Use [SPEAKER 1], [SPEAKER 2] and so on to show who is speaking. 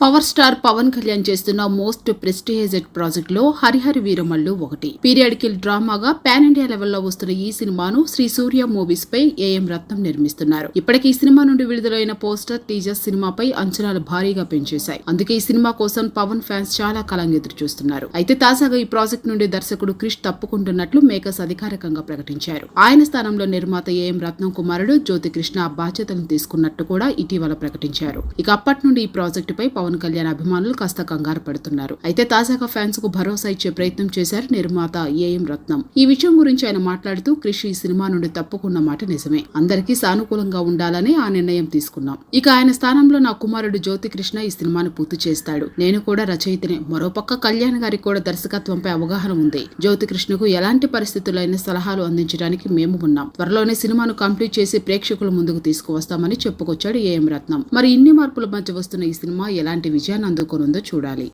[SPEAKER 1] Power star Pawan Kalyan చేస్తున్న most ప్రెస్టిహేజెడ్ ప్రాజెక్ట్లో హరిహరి వీరమల్లు ఒకటి. పీరియాడికల్ డ్రామాగా పాన్ ఇండియా లెవెల్లో వస్తున్న ఈ సినిమాను శ్రీ సూర్య మూవీస్ పై ఏఎం రత్నం నిర్మిస్తున్నారు. ఇప్పటికి ఈ సినిమా నుండి విడుదలైన పోస్టర్ టీజర్ సినిమాపై అంచనాలు భారీగా పెంచేశాయి. అందుకే ఈ సినిమా కోసం పవన్ ఫ్యాన్స్ చాలా కాలంగా ఎదురు చూస్తున్నారు అయితే తాజాగా ఈ ప్రాజెక్ట్ నుండి దర్శకుడు క్రిష్ తప్పుకుంటున్నట్లు మేకర్స్ అధికారికంగా ప్రకటించారు. ఆయన స్థానంలో నిర్మాత ఏఎం రత్నం కుమారుడు జ్యోతి కృష్ణ ఆ బాధ్యతలను తీసుకున్నట్టు కూడా ఇటీవల ప్రకటించారు. ఇక అప్పటి నుండి ఈ ప్రాజెక్టుపై పవన్ పవన్ కళ్యాణ్ అభిమానులు కాస్త కంగారు పడుతున్నారు. అయితే తాజాగా ఫ్యాన్స్కు భరోసా ఇచ్చే ప్రయత్నం చేశారు నిర్మాత ఏఎం రత్నం. ఈ విషయం గురించి ఆయన మాట్లాడుతూ క్రిష్ ఈ సినిమా నుండి తప్పుకున్న మాట నిజమే. అందరికీ సానుకూలంగా ఉండాలని ఆ నిర్ణయం తీసుకున్నాం. ఇక ఆయన స్థానంలో నా కుమారుడు జ్యోతి కృష్ణ ఈ సినిమాను పూర్తి చేస్తాడు. నేను కూడా రచయితనే. మరోపక్క కళ్యాణ్ గారికి కూడా దర్శకత్వంపై అవగాహన ఉంది. జ్యోతి కృష్ణకు ఎలాంటి పరిస్థితులైన సలహాలు అందించడానికి మేము ఉన్నాం. త్వరలోనే సినిమాను కంప్లీట్ చేసి ప్రేక్షకుల ముందుకు తీసుకువస్తామని చెప్పుకొచ్చాడు ఏఎం రత్నం. మరి ఇన్ని మార్పుల మధ్య వస్తున్న ఈ సినిమా ఎలాంటి విజయాన్ని అందుకోనుందో చూడాలి.